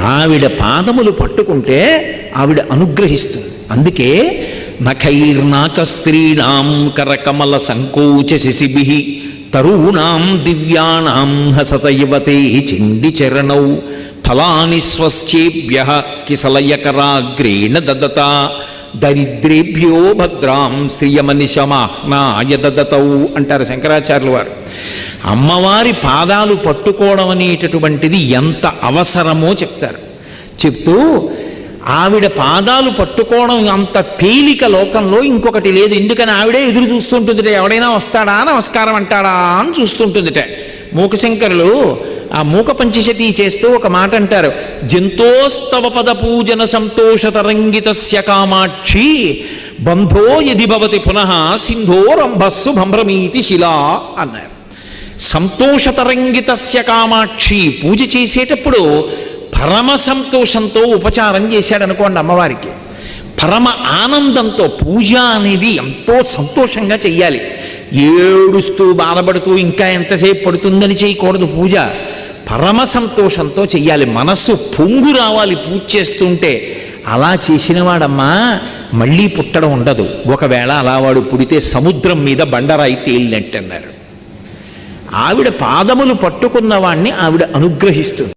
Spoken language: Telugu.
ఆవిడ పాదములు పట్టుకుంటే ఆవిడ అనుగ్రహిస్తుంది. అందుకే నఖైర్నాక స్త్రీణాం కరకమల సంకోచ శిశిభి తరూణాం దివ్యాణాం హసత యువతే చిండి చరణౌ ఫలాని స్వశ్చేభ్య కిసలయకరాగ్రేణ దదత దరిద్రేభ్యో భద్రాం శ్రియమనిశమాహ్నాయ దదతౌ అంటారు శంకరాచార్యులు వారు. అమ్మవారి పాదాలు పట్టుకోవడం అనేటటువంటిది ఎంత అవసరమో చెప్తారు. చెప్తూ ఆవిడ పాదాలు పట్టుకోవడం అంత తేలిక లోకంలో ఇంకొకటి లేదు. ఎందుకని ఆవిడే ఎదురు చూస్తుంటుందిట ఎవడైనా వస్తాడా? నమస్కారం అంటాడా? అని చూస్తుంటుందిట. మూకశంకరులు ఆ మూక పంచశతి చేస్తూ ఒక మాట అంటారు. జంతోస్తవ పద పూజన సంతోష తరంగితస్య కామాక్షి బంధో యది భవతి పునః సింధోరంభస్సు భ్రమీతి శిలా అన్నారు. సంతోషతరంగితస్య కామాక్షి. పూజ చేసేటప్పుడు పరమ సంతోషంతో ఉపచారం చేశాడనుకోండి అమ్మవారికి. పరమ ఆనందంతో పూజ అనేది ఎంతో సంతోషంగా చెయ్యాలి. ఏడుస్తూ బాధపడుతూ ఇంకా ఎంతసేపు పడుతుందని చేయకూడదు పూజ. పరమ సంతోషంతో చెయ్యాలి. మనస్సు పొంగు రావాలి పూజ చేస్తుంటే. అలా చేసినవాడమ్మా మళ్ళీ పుట్టడం ఉండదు. ఒకవేళ అలా వాడు పుడితే సముద్రం మీద బండరాయి తేలినట్టు అన్నారు ఆవిడ పాదములు పట్టుకున్న వాణ్ణి ఆవిడ అనుగ్రహిస్తుంది.